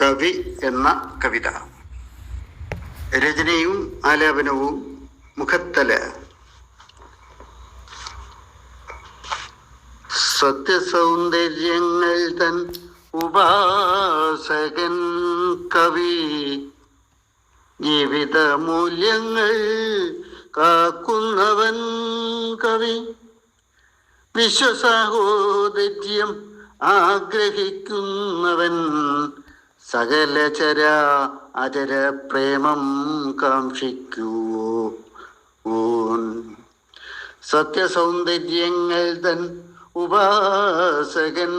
കവി എന്ന കവിത. രചനയും ആലാപനവും മുഖത്തല. സത്യസൗന്ദര്യങ്ങൾ തൻ ഉപാസകൻ കവി. ജീവിത മൂല്യങ്ങൾ കാക്കുന്നവൻ കവി. വിശ്വസാഹോദര്യം ആഗ്രഹിക്കുന്നവൻ സകല ചര അചര പ്രേമം കാക്ഷിക്കുവോ? ഓൻ സത്യസൗന്ദര്യങ്ങൾ തൻ ഉപാസകൻ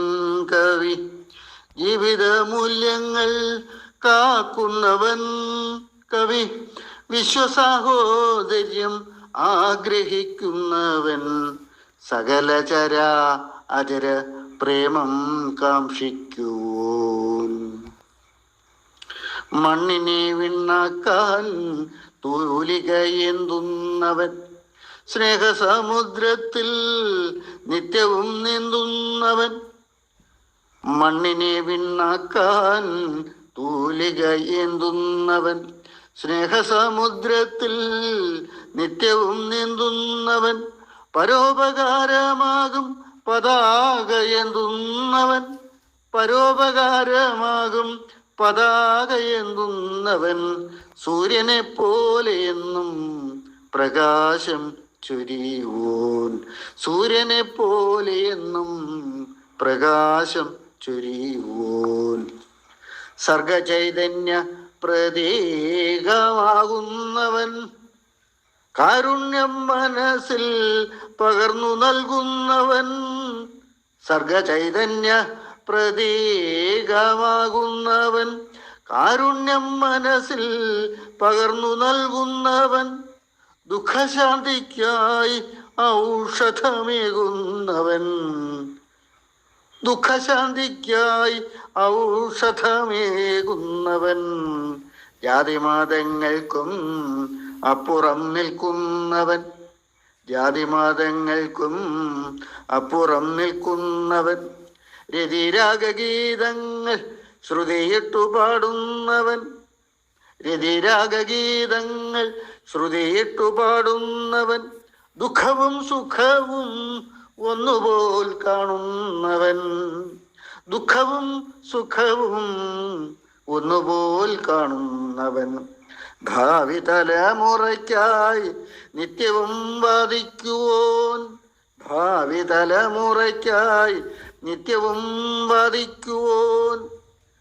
കവി. ജീവിത മൂല്യങ്ങൾ കാക്കുന്നവൻ കവി. വിശ്വസാഹോദര്യം ആഗ്രഹിക്കുന്നവൻ സകലചരാ അചര പ്രേമം കാക്ഷിക്കുവോൻ മണ്ണിനെ വിണ്ണാക്കാൻ തൂലിക എന്തുന്നവൻ. സ്നേഹസമുദ്രത്തിൽ നിത്യവും നീന്തുന്നവൻ. മണ്ണിനെ വിണ്ണാക്കാൻ തൂലിക എന്തുന്നവൻ. സ്നേഹസമുദ്രത്തിൽ നിത്യവും നീന്തുന്നവൻ. പരോപകാരമാകും പതാക എന്തുന്നവൻ. പരോപകാരമാകും പതാക എന്തുന്നവൻ സൂര്യനെ പോലെ എന്നും പ്രകാശം ചൊരിയുവോൻ. സൂര്യനെ പോലെ എന്നും പ്രകാശം ചൊരിയുവോൻ. സർഗചൈതന്യ പ്രതീകമാകുന്നവൻ കാരുണ്യം മനസ്സിൽ പകർന്നു നൽകുന്നവൻ. സർഗചൈതന്യ പ്രതീകമാകുന്നവൻ കാരുണ്യം മനസ്സിൽ പകർന്നു നൽകുന്നവൻ ദുഃഖശാന്തിക്കായി ഔഷധമേകുന്നവൻ. ദുഃഖശാന്തിക്കായി ഔഷധമേകുന്നവൻ. ജാതിമതങ്ങൾക്കും അപ്പുറം നിൽക്കുന്നവൻ. ജാതിമതങ്ങൾക്കും അപ്പുറം നിൽക്കുന്നവൻ. രതിരാഗഗീതങ്ങൾ ശ്രുതിയിട്ടു പാടുന്നവൻ. രതിരാഗീതങ്ങൾ ശ്രുതിയിട്ടു പാടുന്നവൻ. ദുഃഖവും സുഖവും ഒന്നുപോൽ കാണുന്നവൻ. ദുഃഖവും സുഖവും ഒന്നുപോൽ കാണുന്നവൻ. ഭാവി തലമുറയ്ക്കായി നിത്യവും വാദിക്കുവോൻ. ഭാവി തലമുറയ്ക്കായി നിത്യവും വാദിക്കുവോൻ.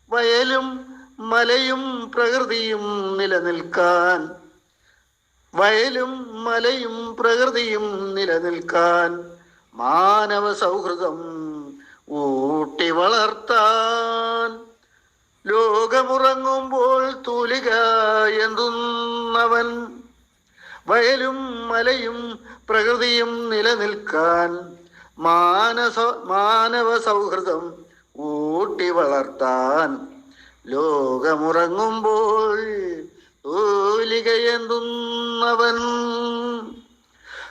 വയലും മലയും പ്രകൃതിയും നിലനിൽക്കാൻ. വയലും മലയും പ്രകൃതിയും നിലനിൽക്കാൻ മാനവ സൗഹൃദം ഊട്ടി വളർത്താൻ. ലോകമുറങ്ങുമ്പോൾ തൂലിക എന്തുന്നവൻ. വയലും മലയും പ്രകൃതിയും നിലനിൽക്കാൻ മാനസ മാനവ സൗഹൃദം ഊട്ടി വളർത്താൻ ലോകമുറങ്ങുമ്പോൾ തൂലിക എന്തുന്നവൻ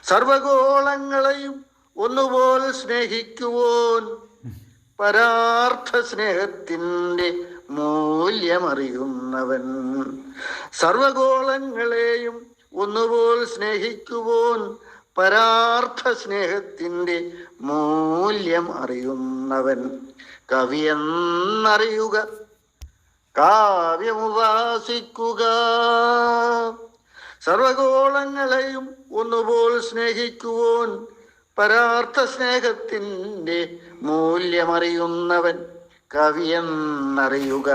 സർവഗോളങ്ങളെയും ഒന്നുപോൽ സ്നേഹിക്കുവോൻ. പരാർത്ഥ സ്നേഹത്തിന്റെ മൂല്യമറിയുന്നവൻ. സർവഗോളങ്ങളെയും ഒന്നുപോൽ സ്നേഹിക്കുവോൻ. പരാർത്ഥ സ്നേഹത്തിന്റെ മൂല്യം അറിയുന്നവൻ കവിയെന്നറിയുക കാവ്യമുപാസിക്കുക. സർവഗോളങ്ങളെയും ഒന്നുപോൽ സ്നേഹിക്കുവോൻ പരാർത്ഥ സ്നേഹത്തിന്റെ മൂല്യമറിയുന്നവൻ കവിയെന്നറിയുക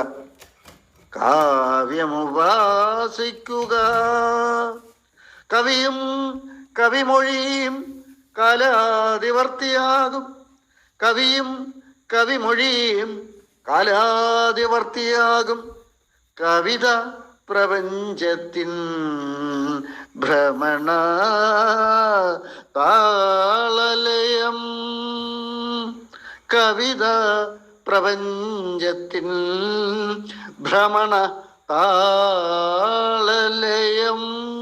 കാവ്യമുപാസിക്കുക. കവിയും കവിമൊഴിയും കാലാതിവർത്തിയാകും. കവിയും കവിമൊഴിയും കാലാതിവർത്തിയാകും. കവിത പ്രപഞ്ചത്തിൻ ഭ്രമണ താളലയം. കവിത പ്രപഞ്ചത്തിൻ ഭ്രമണ താളലയം.